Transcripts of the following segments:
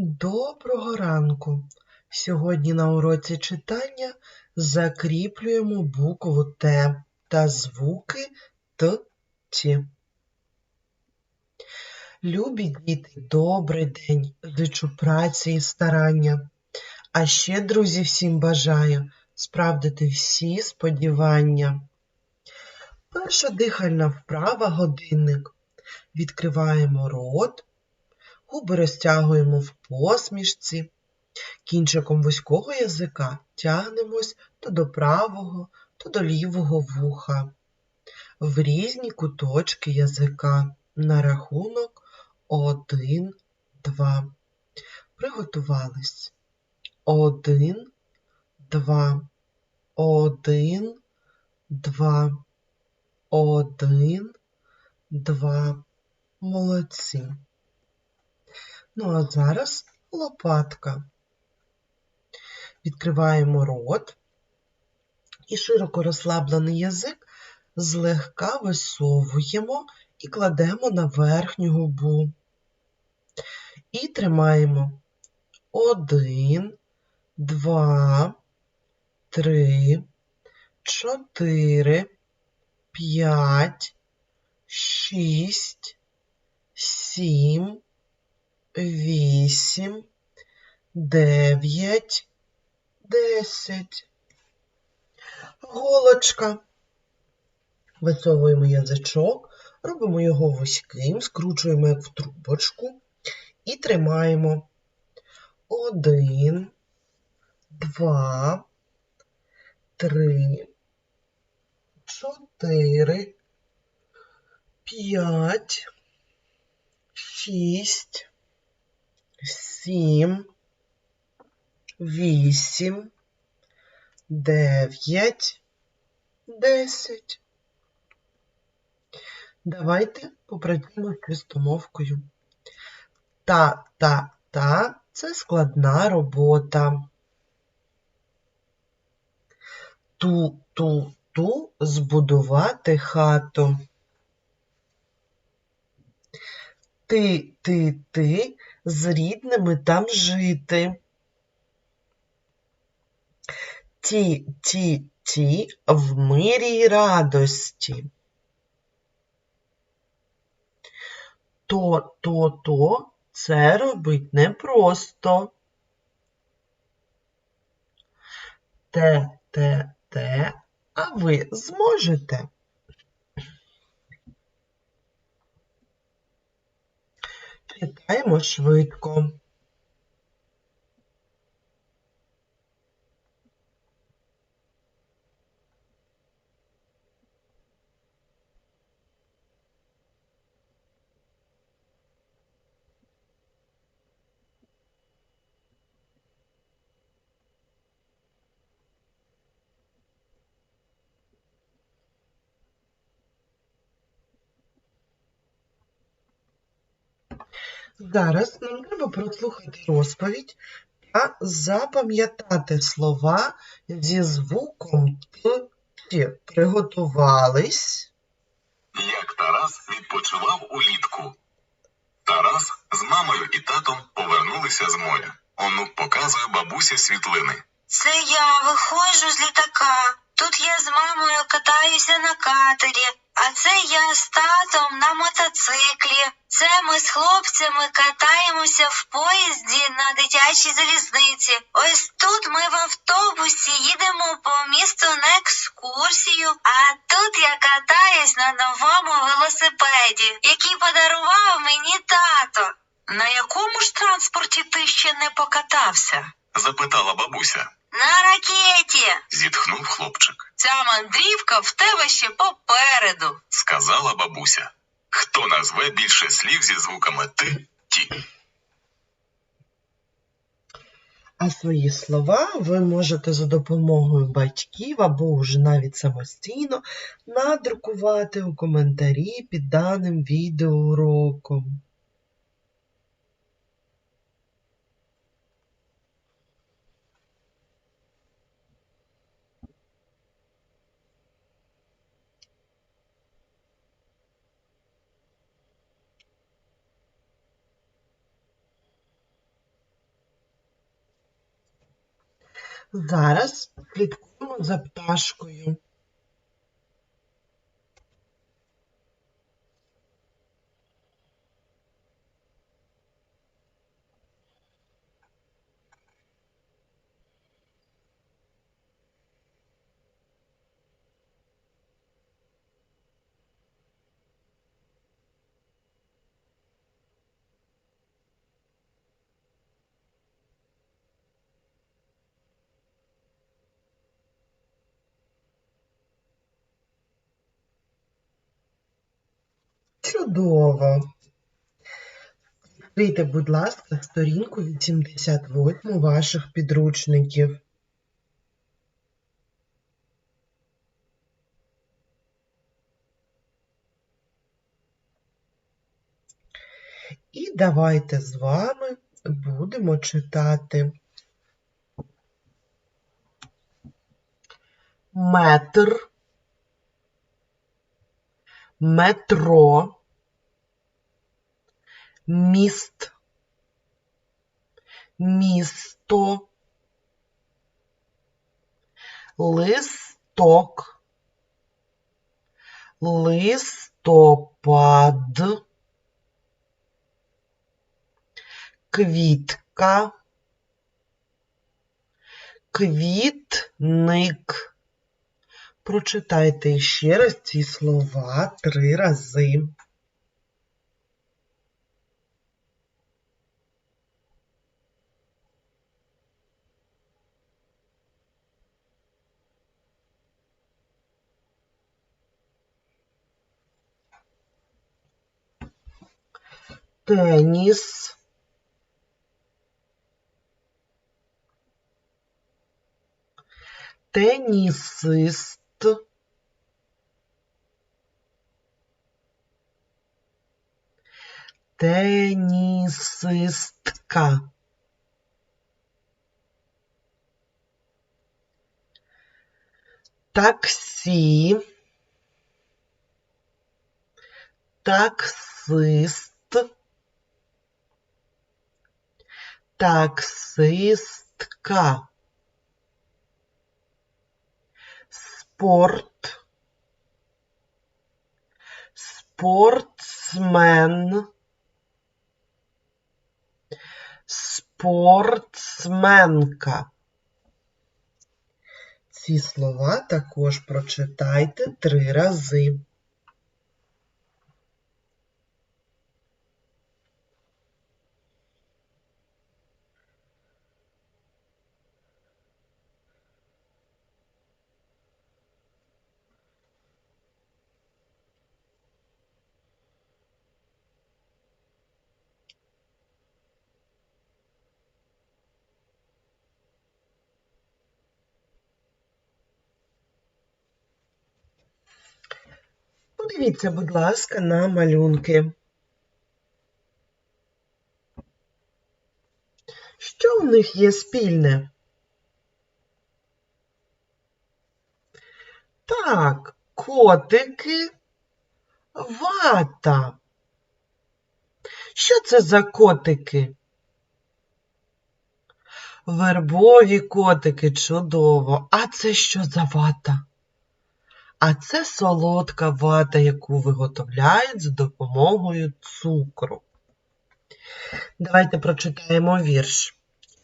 Доброго ранку! Сьогодні на уроці читання закріплюємо букву Т та звуки Т. Любі діти, добрий день! Зичу праці і старання. А ще, друзі, всім бажаю справдити всі сподівання. Перша дихальна вправа годинник. Відкриваємо рот, губи розтягуємо в посмішці, кінчиком вузького язика тягнемось то до правого, то до лівого вуха, в різні куточки язика на рахунок один, два. Приготувались. Один, два, один, два, один, два. Молодці. Ну, а зараз лопатка. Відкриваємо рот і широко розслаблений язик злегка висовуємо і кладемо на верхню губу. І тримаємо один, два, три, чотири, п'ять, шість, сім, вісім, дев'ять, десять. Голочка. Висовуємо язичок, робимо його вузьким, скручуємо як в трубочку і тримаємо. Один, два, три, чотири, п'ять, шість, сім, вісім, дев'ять, десять. Давайте попрацюємо з чистомовкою. Та, та, та це складна робота. Ту, ту, ту збудувати хату. Ти, ти, ти з рідними там жити. Ті, ті, ті в мирі й радості. То, то, то це робить непросто. Те, те, те, а ви зможете. Читаємо швидко. Зараз нам треба прослухати розповідь та запам'ятати слова зі звуком Т. Т. Приготувались. Як Тарас відпочивав улітку. Тарас з мамою і татом повернулися з моря. Онук показує бабусі світлини. Це я виходжу з літака. Тут я з мамою катаюся на катері, а це я з татом на мотоциклі. Це ми з хлопцями катаємося в поїзді на дитячій залізниці. Ось тут ми в автобусі їдемо по місту на екскурсію, а тут я катаюсь на новому велосипеді, який подарував мені тато. На якому ж транспорті ти ще не покатався? Запитала бабуся. На ракеті. Зітхнув хлопчик. Ця мандрівка в тебе ще попереду. Сказала бабуся. Хто назве більше слів зі звуками ти, ті? А свої слова ви можете за допомогою батьків або вже навіть самостійно надрукувати у коментарі під даним відеоуроком. Зараз слідкуємо за пташкою. Чудово. Відкрийте, будь ласка, сторінку 88 ваших підручників. І давайте з вами будемо читати метр, метро, міст, місто, листок, листопад, квітка, квітник. Прочитайте ще раз ці слова три рази. Теніс, тенісист, тенісистка, таксі, таксист, Таксистка, спорт, спортсмен, спортсменка. Ці слова також прочитайте три рази. Подивіться, будь ласка, на малюнки. Що в них є спільне? Так, котики, вата. Що це за котики? Вербові котики, чудово. А це що за вата? А це солодка вата, яку виготовляють за допомогою цукру. Давайте прочитаємо вірш.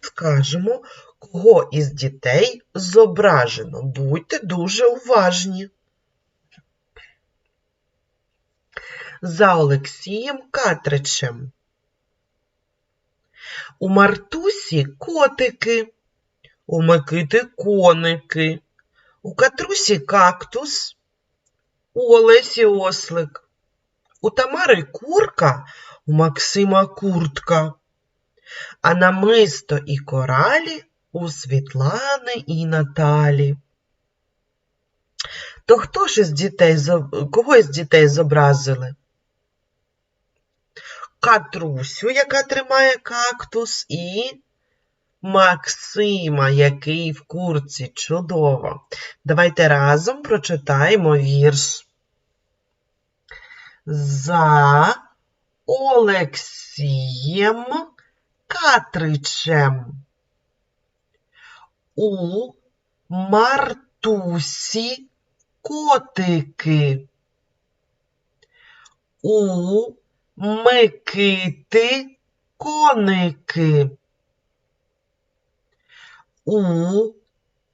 Скажемо, кого із дітей зображено. Будьте дуже уважні. За Олексієм Катричем. У Мартусі котики, у Микити коники. У Катрусі кактус, у Олесі ослик, у Тамари курка, у Максима куртка, а намисто і коралі у Світлани і Наталі. То хто ж із дітей, кого із дітей зобразили? Катрусю, яка тримає кактус, і Максима, який в курці. Чудово. Давайте разом прочитаємо вірш. За Олексієм Катричем. У Мартусі котики. У Микити коники. У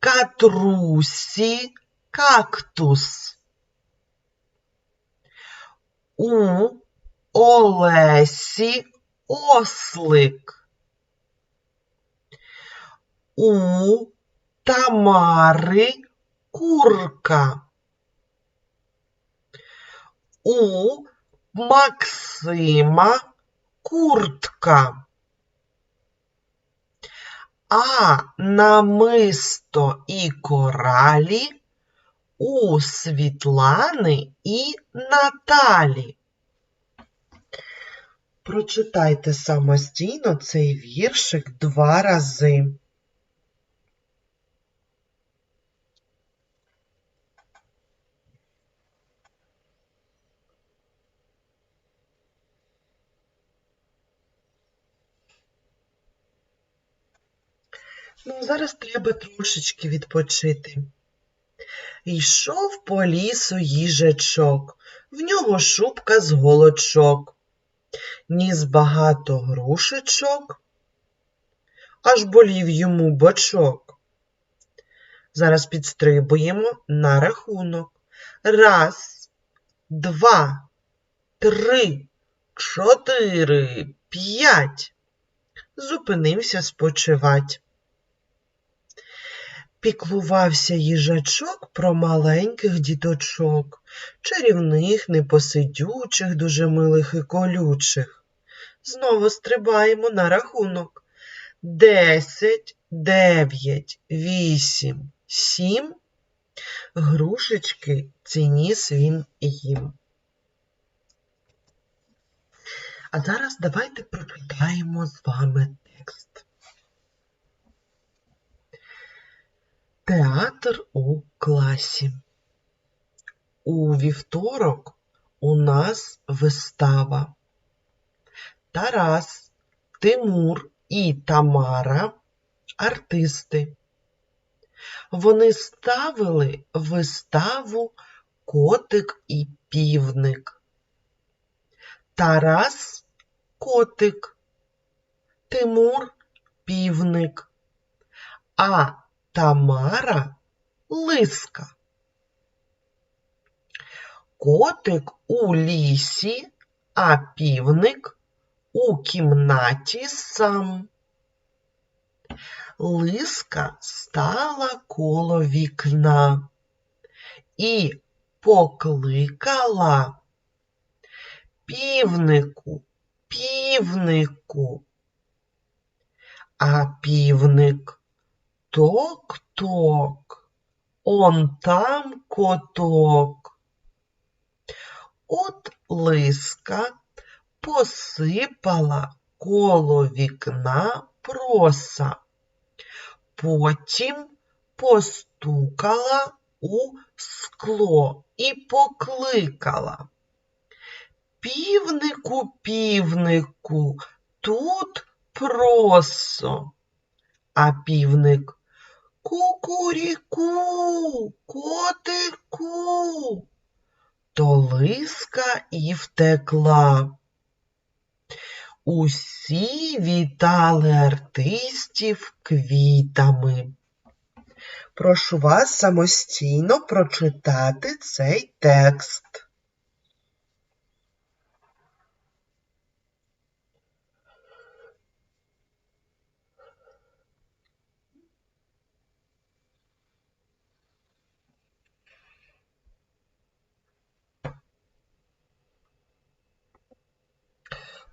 Катрусі кактус. У Олесі ослик. У Тамари курка. У Максима куртка. А намисто і коралі у Світлани і Наталі. Прочитайте самостійно цей віршик два рази. Ну, зараз треба трошечки відпочити. Йшов по лісу їжачок, в нього шубка з голочок, ніс багато грушечок, аж болів йому бочок. Зараз підстрибуємо на рахунок. Раз, два, три, чотири, п'ять. Зупинився спочивать. Піклувався їжачок про маленьких діточок, чарівних, непосидючих, дуже милих і колючих. Знову стрибаємо на рахунок. Десять, дев'ять, вісім, сім. Грушечки цініс він їм. А зараз давайте прочитаємо з вами текст. Театр у класі. У вівторок у нас вистава. Тарас, Тимур і Тамара артисти. Вони ставили виставу Котик і півник. Тарас котик, Тимур півник, а Тамара лиска. Котик у лісі, а півник у кімнаті сам. Лиска стала коло вікна і покликала півнику, півнику. А півник ток-ток, он там коток. От лиска посипала коло вікна проса, потім постукала у скло і покликала. Півнику, півнику, тут просо. А півник Кукуріку, котику. То лиска і втекла. Усі вітали артистів квітами. Прошу вас самостійно прочитати цей текст.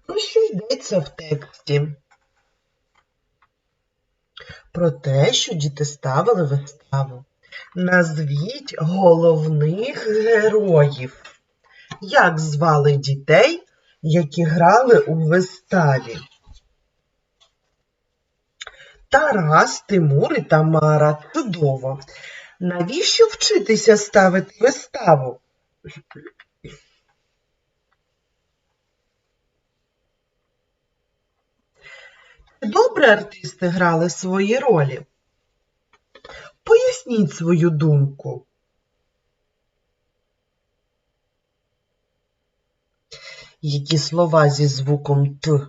Про що йдеться в тексті? Про те, що діти ставили виставу. Назвіть головних героїв. Як звали дітей, які грали у виставі? Тарас, Тимур і Тамара. Чудово. Навіщо вчитися ставити виставу? Добре артисти грали свої ролі. Поясніть свою думку. Які слова зі звуком Т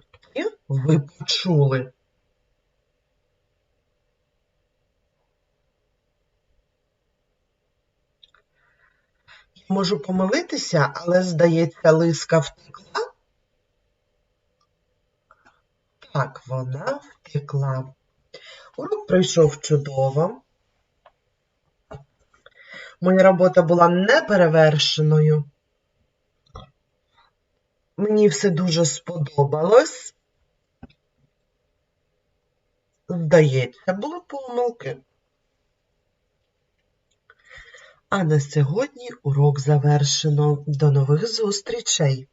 ви почули? Я можу помилитися, але, здається, лиска втекла. Так, вона втекла. Урок пройшов чудово. Моя робота була неперевершеною. Мені все дуже сподобалось. Здається, були помилки. А на сьогодні урок завершено. До нових зустрічей!